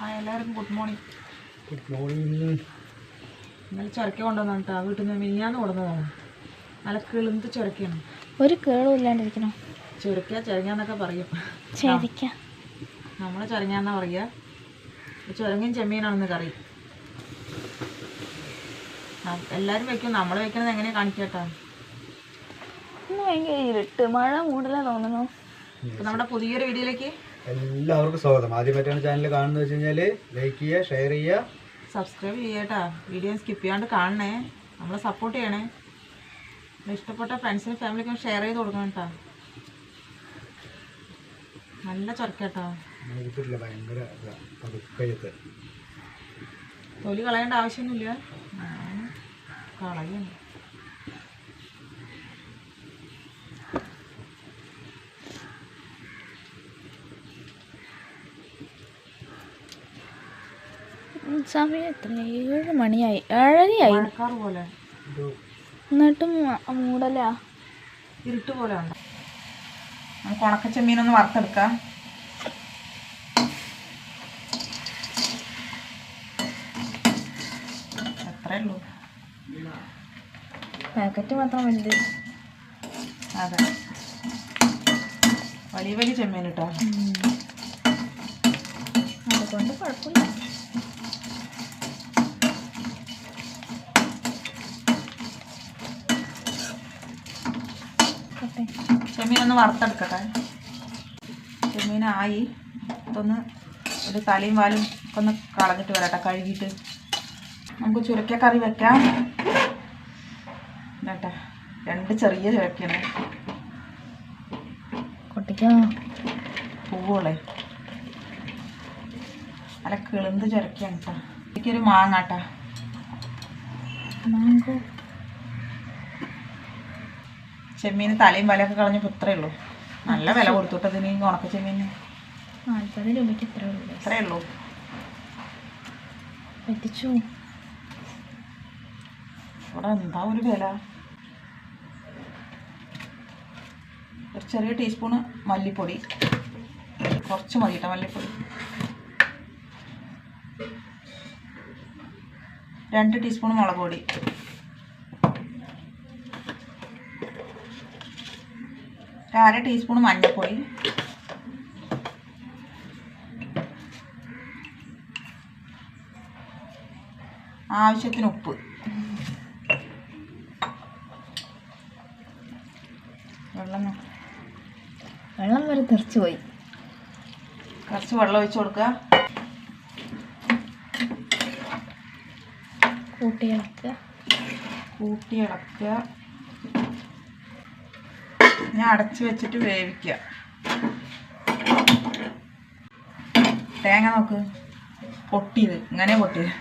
ആ എല്ലാവർക്കും good morning good morning ഇന്നലെ ചുരക്ക കൊണ്ടുവന്നാണ് കേട്ടോ വീട്ടിൽ നിന്ന് മിനിഞ്ഞാന്ന് കൊടുന്നതാണ് നല്ല കിളിന്ത് ചുരക്കയാണ്. ഒരു കേളും ഇല്ലാണ്ടിരിക്കണം? ചുരക്ക ചുരങ്ങാന്നൊക്കെ പറയും. നമ്മൾ നമ്മൾ ചുരങ്ങാന്നാ പറയുക ചുരങ്ങയും ചെമ്മീനാണെന്ന് കറി. ആ, എല്ലാവരും വെക്കും. നമ്മൾ വെക്കണത് എങ്ങനെയാ കാണിക്കട്ടോ? ഇന്ന് ഭയങ്കര ഇരുട്ട്. മഴ മൂടല തോന്നുന്നു. നമ്മുടെ പുതിയൊരു വീഡിയോയിലേക്ക് എല്ലാവർക്കും സ്വാഗതം. ആദ്യമായിട്ടാണ് ചാനൽ കാണുന്നത് വെച്ച് കഴിഞ്ഞാൽ ലൈക്ക് ചെയ്യുക ഷെയർ ചെയ്യുക. സബ്സ്ക്രൈബ് ചെയ്യട്ടാ വീഡിയോ സ്കിപ്പ് ചെയ്യാണ്ട് കാണണേ. നമ്മളെ സപ്പോർട്ട് ചെയ്യണേ. ഇഷ്ടപ്പെട്ട ഫ്രണ്ട്സിനും ഫാമിലിക്കും ഷെയർ ചെയ്ത് കൊടുക്കണം കേട്ടോ നല്ല ചൊരക്കേട്ടോ ഭയങ്കര തൊലി കളയേണ്ട ആവശ്യമൊന്നുമില്ല. ഞാൻ സമയം എത്ര ഏഴ് മണിയായി. ഏഴരയായി. എന്നിട്ടും മൂടലാ. ഇരുട്ട് പോലെ ഉണ്ട് നമുക്ക് ഉണക്കച്ചെമ്മീനൊന്ന് വറുത്തെടുക്കാം. അത്രേ ഉള്ളൂ. പാക്കറ്റ് മാത്രം വലുത്. അതെ. വലിയ വലിയ ചെമ്മീൻ കേട്ടോ. അതുകൊണ്ട് കുഴപ്പമില്ല. കട്ടെ. ചെമ്മീനൊന്ന് വറുത്തെടുക്കട്ടെ. ചെമ്മീനായി. ഇതൊന്ന് ഒരു തലയും വാലും ഒക്കെ ഒന്ന് കളഞ്ഞിട്ട് വരട്ടെ കഴുകിയിട്ട്. നമുക്ക് ചുരക്ക കറി വെക്കാം. കേട്ടെ രണ്ട് ചെറിയ ചുരക്കണേ കുട്ടിക്കോ? പൂവളെ. നല്ല കിളുന്ത് ചുരക്കാണ് കേട്ടോ എനിക്കൊരു മാങ്ങാട്ടാ. മാങ്കോ ചെമ്മീന് തലയും വലയൊക്കെ കളഞ്ഞപ്പോൾ ഇത്രയേ ഉള്ളൂ. നല്ല വില കൊടുത്തുട്ടതിന് ഉണക്ക ചെമ്മീന്. നാൽപ്പത് രൂപയ്ക്ക് എത്ര ഉള്ളൂ എത്തിച്ചു ഇവിടെ എന്താ ഒരു വില? ഒരു ചെറിയ ടീസ്പൂണ് മല്ലിപ്പൊടി. കുറച്ച് മതി കേട്ടോ മല്ലിപ്പൊടി. രണ്ട് ടീസ്പൂൺ മുളക് പൊടി. ഒരു അര ടീസ്പൂൺ മഞ്ഞൾപ്പൊടി. ആവശ്യത്തിന് ഉപ്പ്. വെള്ളം വെള്ളം വരെ തെറിച്ച് പോയി. കുറച്ച് വെള്ളം ഒഴിച്ച് കൊടുക്കുക കൂട്ടി ഇളക്കുക. കൂട്ടി ഇളക്കുക. ഞാൻ അടച്ചു വെച്ചിട്ട് വേവിക്കുക തേങ്ങ നോക്ക്. പൊട്ടിയത്. ഇങ്ങനെ പൊട്ടിയത്.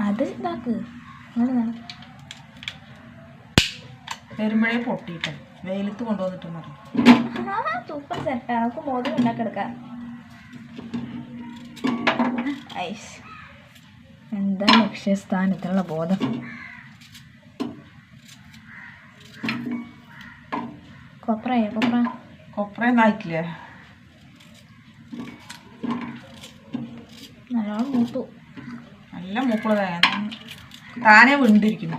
അത് ഇതാക്ക്. വരുമ്പോഴേ പൊട്ടിയിട്ട്. വെയിലത്ത് കൊണ്ടുവന്നിട്ട് മതി. സൂപ്പർ സെറ്റാണ് നമുക്ക് മോദം ഉണ്ടാക്കിയെടുക്കാം ഐസ്. എന്താ ലക്ഷ്യസ്ഥാനത്തിനുള്ള ബോധം. കൊപ്രയോ കൊപ്ര. കൊപ്രയൊന്നും ആയിട്ടില്ലേ നല്ലോണം മൂത്തു. നല്ല മൂക്കുള്ള താനെ വീണ്ടിരിക്കുന്നു.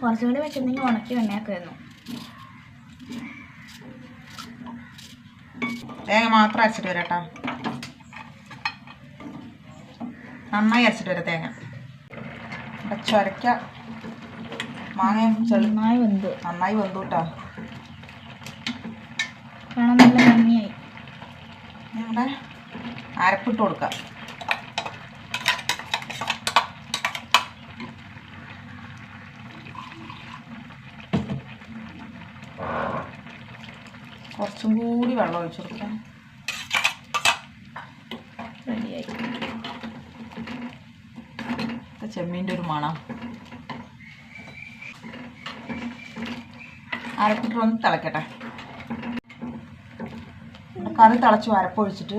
കുറച്ചും കൂടി വെച്ചിരുന്നെങ്കിൽ ഉണക്കി എണ്ണയാക്കുമായിരുന്നു തേങ്ങ മാത്രം അരച്ചിട്ട് വരാം നന്നായി അരച്ചിട്ട് വരാം തേങ്ങ. ഇവിടെ മാങ്ങയും ചെളി നന്നായി വെന്ത്. നന്നായി വെന്തു കേട്ടോ. കാണാൻ നല്ല ഭംഗിയായി. ഇനി അരപ്പിട്ട് കൊടുക്കാം. കുറച്ചും കൂടി വെള്ളം ഒഴിച്ചു കൊടുക്കാം. റെഡിയായി. ചെമ്മീന്റെ ഒരു മണം. അരപ്പിട്ടൊന്ന് തിളക്കട്ടെ. കറി തിളച്ച് വരപ്പൊഴിച്ചിട്ട്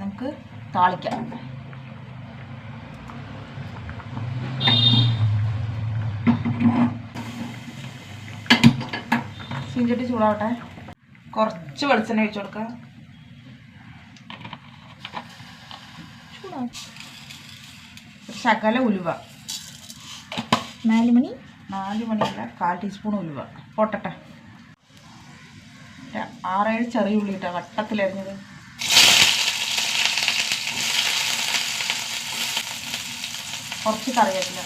നമുക്ക് താളിക്കാം. ചീഞ്ചട്ടി ചൂടാവട്ടെ. കുറച്ച് വെളിച്ചെണ്ണ ഒഴിച്ചു കൊടുക്കാം. ശകല ഉലുവ. നാല് മണി നാല് മണിയല്ല കാൽ ടീസ്പൂൺ ഉലുവ. പൊട്ടട്ടെ. ആറേഴ് ചെറിയ ഉള്ളി ഇട്ടാ വട്ടത്തിലരിഞ്ഞത്. കുറച്ച് കറിവേപ്പില.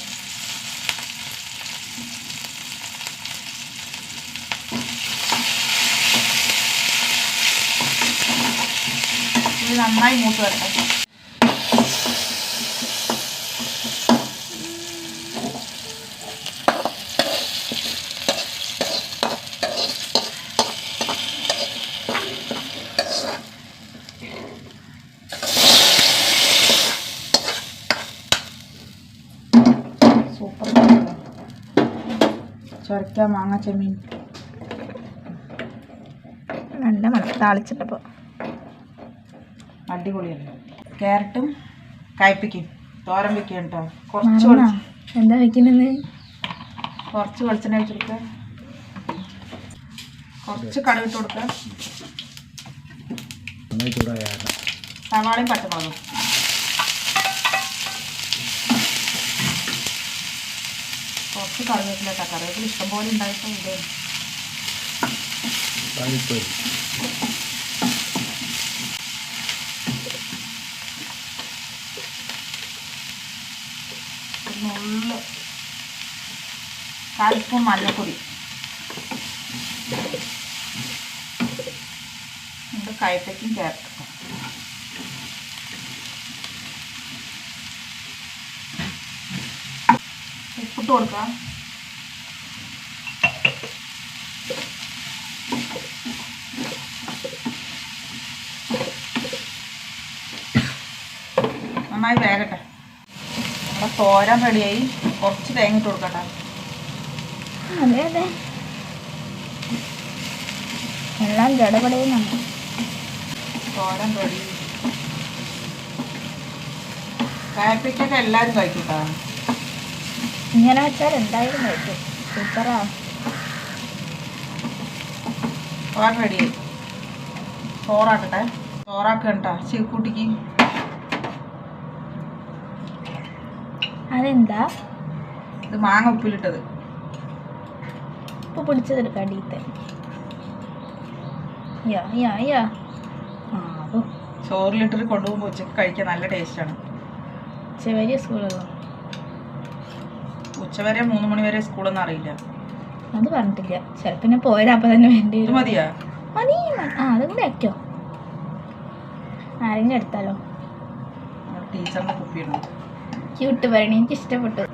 നന്നായി മൂത്ത് വരട്ടെ. സൂപ്പർ ചൊരക്ക മാങ്ങ ചെമ്മീൻ. നല്ല മണം. താളിച്ചിട്ടപ്പോൾ അടിപൊളിയല്ലേ? ക്യാരറ്റും കയ്പ്പിക്കും തോരൻ വെക്കുക കേട്ടോ കുറച്ച്? എന്താ വെക്കുന്നത് കുറച്ച് വെളിച്ചെണ്ണ വെച്ച് കൊടുക്കുക കുറച്ച് കടുക് ഇട്ട് കൊടുക്കുക സവാളയും പച്ചമുളകും. കുറച്ച് കറിവേപ്പില കേട്ടോ കറിവേപ്പില ഇഷ്ടംപോലെ ഉണ്ടായിട്ട് ഇത് നുള്ള് കാൽ സ്പൂൺ മഞ്ഞൾപ്പൊടി നമ്മുടെ കയ്പയ്ക്കും ക്യാരറ്റും ഉപ്പിട്ട് കൊടുക്കാം. നന്നായി വേകട്ടെ. നമ്മുടെ തോരൻ റെഡിയായി. കുറച്ച് തേങ്ങ ഇട്ട് കൊടുക്കട്ടെ. അതെ അതെ. എല്ലാം ജടപടയുന്നുണ്ട്. തോരൻ റെഡി. കായപ്പിക്കൊക്കെ എല്ലാവരും കഴിക്കൂട്ടാ? ഇങ്ങനെ വെച്ചാൽ എന്തായാലും കഴിക്കും. സൂപ്പറാ. തോരൻ റെഡിയായി ചോറാക്കട്ടെ. ചോറാക്കണ്ട ചീക്കുട്ടിക്ക് അതെന്താ? ഇത് മാങ്ങ ഉപ്പിലിട്ടത്. ഉപ്പ് പിടിച്ചതെടുക്കാം അടിയത്തെ യാ യാ യാ. ആ ഓ ചോറിലിട്ടിട്ട് കൊണ്ടുപോകുമ്പോൾ ഉച്ചയ്ക്ക് കഴിക്കാൻ നല്ല ടേസ്റ്റാണ്. ചെറിയ സ്കൂളുകളോ ഉച്ചവരെ മൂന്ന് മണി വരെ സ്കൂളൊന്നും അറിയില്ല. അത് പറഞ്ഞിട്ടില്ല. ചിലപ്പോൾ ഞാൻ പോയത് അപ്പൊ തന്നെ വേണ്ടി ഇത് വരും മതിയാ? മതി. ആ അതും കൂടെ വയ്ക്കോ ആരെങ്കിലും എടുത്താലോ? ടീച്ചറിന്റെ കുപ്പിയുണ്ട് ക്യൂട്ട് പറയണ എനിക്ക് ഇഷ്ടപ്പെട്ടു.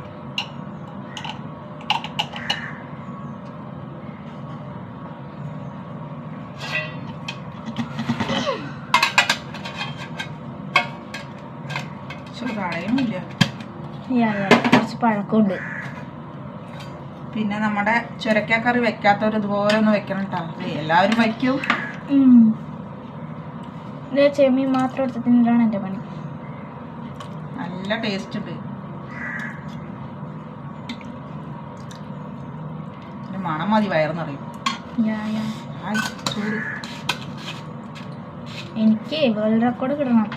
കുറച്ച് പഴക്കമുണ്ട്. പിന്നെ നമ്മുടെ ചുരക്കാക്കറി വെക്കാത്തവർ ഇതുപോലെ ഒന്ന് വെക്കണം കേട്ടോ എല്ലാവരും വയ്ക്കും. ചെമ്മീൻ മാത്രം എടുത്ത് തിന്നിട്ടാണ് എന്റെ പണി. നല്ല ടേസ്റ്റ് ഉണ്ട് മണം മതി വയറെന്നറിയും ചൂട്. എനിക്ക് വേൾഡ് റെക്കോർഡ് കിട്ടണം.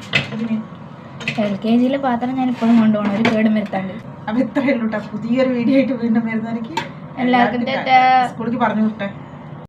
എൽ കെ ജിയിലെ പാത്രം ഞാൻ ഇപ്പോഴും കൊണ്ടുപോകണം. ഒരു കേടും വരുത്താണ്ട്. അപ്പൊ ഇത്രയേ ഉള്ളൂ കേട്ടോ പുതിയൊരു വീഡിയോ ആയിട്ട് വീണ്ടും വരുന്നവർക്ക് എല്ലാവർക്കും. സ്കൂളിലേക്ക് പറഞ്ഞു വിട്ടെ.